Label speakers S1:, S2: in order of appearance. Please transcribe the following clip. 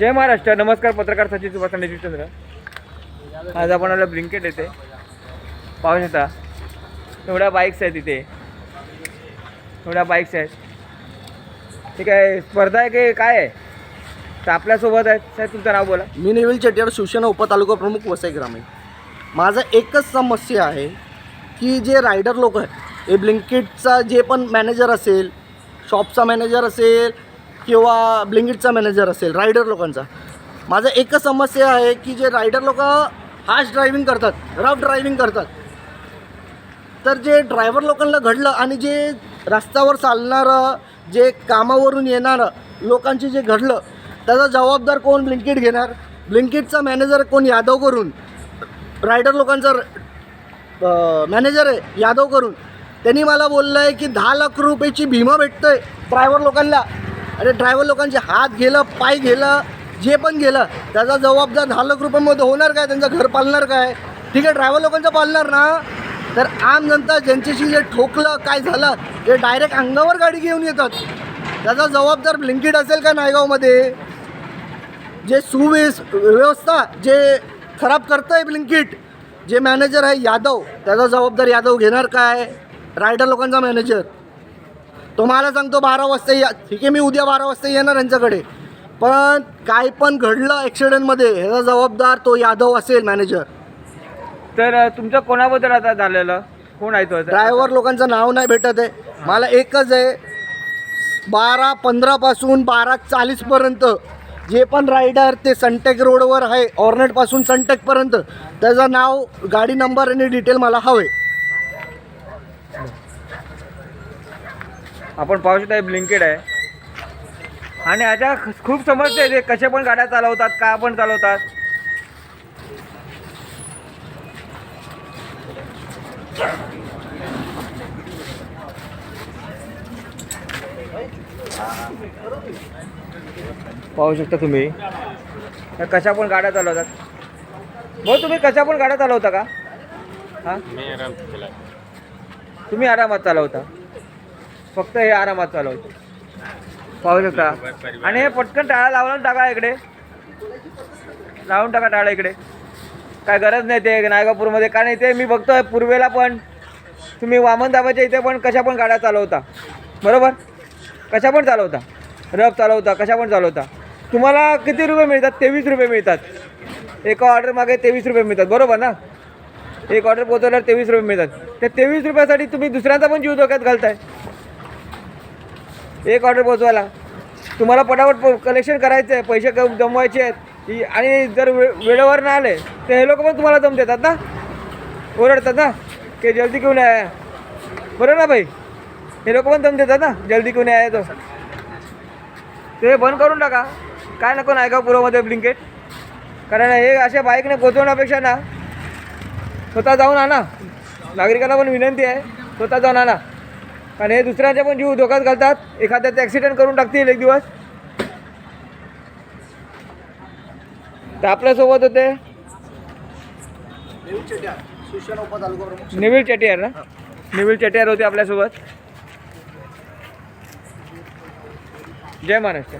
S1: जय महाराष्ट्र. नमस्कार पत्रकार सचिन सुभाष चंद्र आज आपण आपलं ब्लिंकेट येते पाहू शकता. एवढ्या बाईक्स आहेत इथे. एवढ्या बाईक्स आहेत. ठीक आहे स्पर्धा आहे की काय आहे? तर आपल्यासोबत आहेत. साहेब तुमचं नाव बोला.
S2: मी नेविल चेटियार शिवसेना उपतालुका प्रमुख वसई ग्रामीण. माझं एकच समस्या आहे की जे रायडर लोक आहेत हे ब्लिंकिटचा जे पण मॅनेजर असेल शॉपचा मॅनेजर असेल किंवा ब्लिंकिटचा मॅनेजर असेल रायडर लोकांचा. माझं एकच समस्या आहे की जे रायडर लोक हार्श ड्रायव्हिंग करतात रफ ड्रायव्हिंग करतात. तर जे ड्रायव्हर लोकांना घडलं आणि जे रस्त्यावर चालणारं जे कामावरून येणारं लोकांचे जे घडलं त्याचा जबाबदार कोण ब्लिंकिट घेणार? ब्लिंकिटचा मॅनेजर कोण यादव करून? रायडर लोकांचा मॅनेजर आहे यादव करून. त्यांनी मला बोललं आहे की दहा लाख रुपयाची भीमा भेटतं आहे ड्रायव्हर लोकांना. अरे ड्रायव्हर लोकांचे हात गेलं पाय गेलं जे पण गेलं त्याचा जबाबदार दहा लाख रुपयामध्ये होणार काय? त्यांचं घर पालणार काय? ठीक आहे ड्रायव्हर लोकांचं पालणार ना? तर आम जनता ज्यांच्याशी जे ठोकलं काय झालं ते डायरेक्ट अंगावर गाडी घेऊन येतात. त्याचा जबाबदार ब्लिंकिट असेल का नायगावमध्ये? जे सुव्यस व्यवस्था जे खराब करतं आहे ब्लिंकिट जे मॅनेजर आहे यादव त्याचा जबाबदार यादव घेणार काय? रायडर लोकांचा मॅनेजर. तुम्हाला सांगतो बारा वाजता या ठीक आहे मी उद्या बारा वाजता येणार यांच्याकडे. पण काय पण घडलं ॲक्सिडेंटमध्ये ह्याचा जबाबदार तो यादव असेल मॅनेजर
S1: तर तुमचं कोणाबद्दल आता झालेलं? कोण आहे तो?
S2: ड्रायव्हर लोकांचं नाव नाही भेटत आहे. मला एकच आहे बारा पंधरापासून बारा चाळीसपर्यंत जे पण रायडर ते सनटेक रोडवर आहे ऑर्नेटपासून सनटेकपर्यंत त्याचं नाव गाडी नंबर आणि डिटेल मला हवे
S1: आपण पाहू शकता ब्लिंकेड आहे. आणि ह्याच्या खूप समस्या आहेत हे कशा पण गाड्या चालवतात का पण चालवतात. पाहू शकता तुम्ही. कशा पण गाड्या चालवतात. भाऊ तुम्ही कशा पण गाड्या चालवता का? हां? तुम्ही आरामात चालवता. फक्त हे आरामात चालवतो. पाहू शकता. आणि हे पटकन टाळा लावून टाका इकडे. लावून टाका टाळा इकडे. काय गरज नाही ते नायगापूरमध्ये. कारण इथे मी बघतोय पूर्वेला पण तुम्ही वामन दाबाच्या इथे पण कशा पण गाड्या चालवता. बरोबर? कशा पण चालवता. रफ चालवता कशा पण चालवता. तुम्हाला किती रुपये मिळतात? तेवीस रुपये मिळतात. एका ऑर्डर मागे तेवीस रुपये मिळतात. बरोबर ना? एक ऑर्डर पोहोचवल्यावर तेवीस रुपये मिळतात. त्या तेवीस रुपयासाठी तुम्ही दुसऱ्यांचा पण जीव धोक्यात घालताय. एक ऑर्डर पोचवायला. तुम्हाला पटापट कलेक्शन करायचं आहे पैसे क जमवायचे आहेत. आणि जर वे वेळेवर नाही आले तर हे लोक पण तुम्हाला जम देतात ना? ओरडतात ना? की जल्दी क्यों नाही आया बरोबर ना भाई? हे लोक पण जम देतात ना? जल्दी घेऊन नाही तो. ते बंद करून टाका. काय नको नायगाव पुरामध्ये ब्लिंकेट कारण हे अशा बाईकने पोचवण्यापेक्षा ना स्वतः जाऊन आणा. नागरिकांना पण विनंती आहे स्वतः जाऊन आणा. कारण हे दुसऱ्यांचे पण जीव धोक्यात घालतात. एखाद्याचं ॲक्सिडेंट करून टाकतील एक दिवस. तर आपल्यासोबत होते निविल चेटियार ना? निविल चेटियार होते आपल्यासोबत. जय महाराष्ट्र.